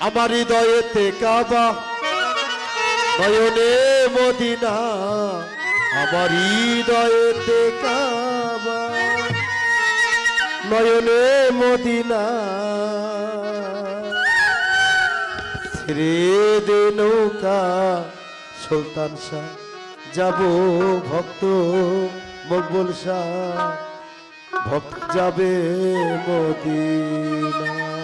আমার হৃদয়েতে কাবা, নয়নে মদিনা, আমার হৃদয়েতে কাবা, নয়নে মদিনা। রে দে নৌকা, সুলতান শাহ, যাব ভক্ত মকবুল শাহ, ভক্ত যাবে মদিনা।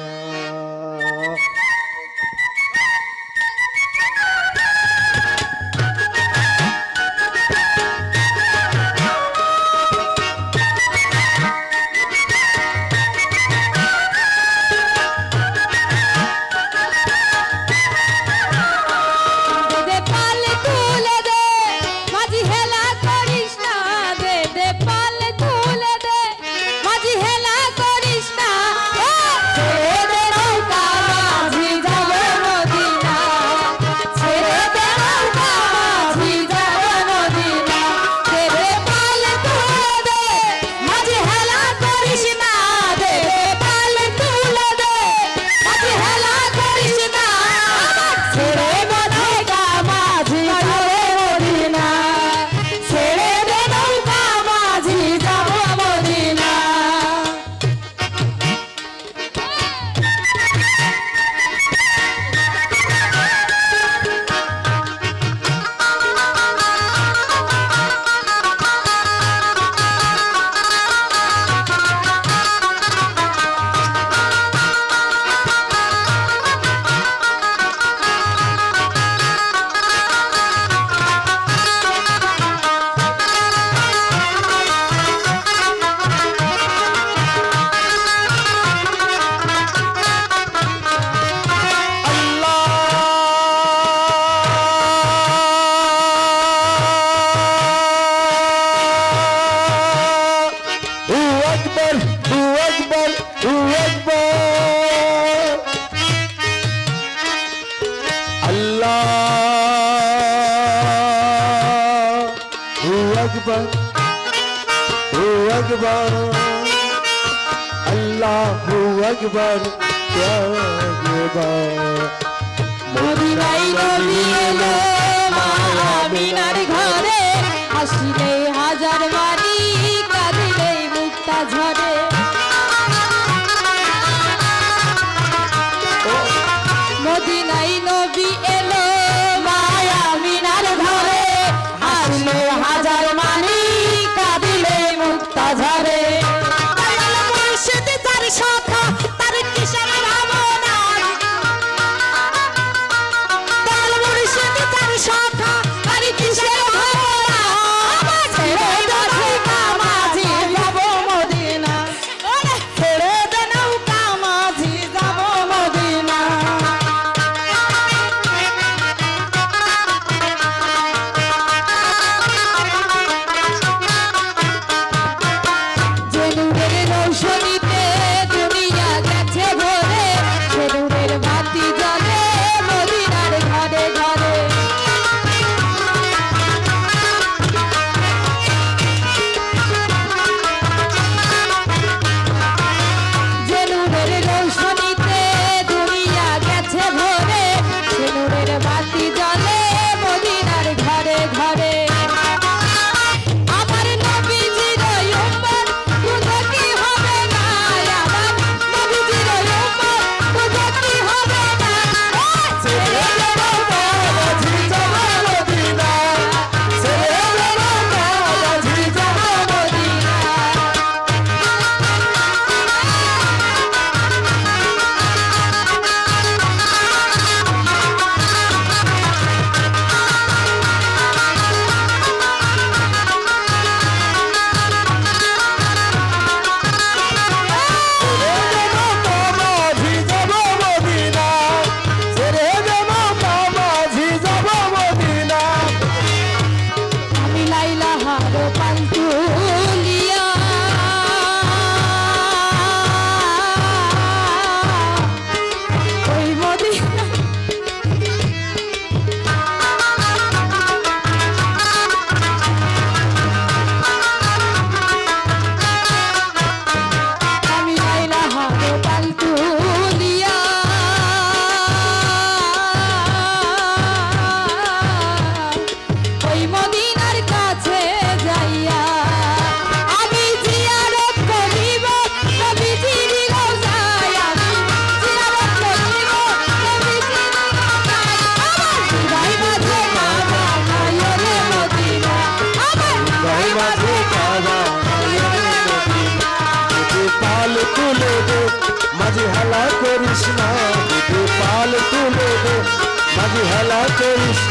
আমার মধুরাই নবী এলো মা আমিনার ঘরে। আসিলে হাজার বার Shelly. করিস না পাল তুলে মাঝি হেলা করিস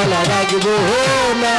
গলা রাখব না।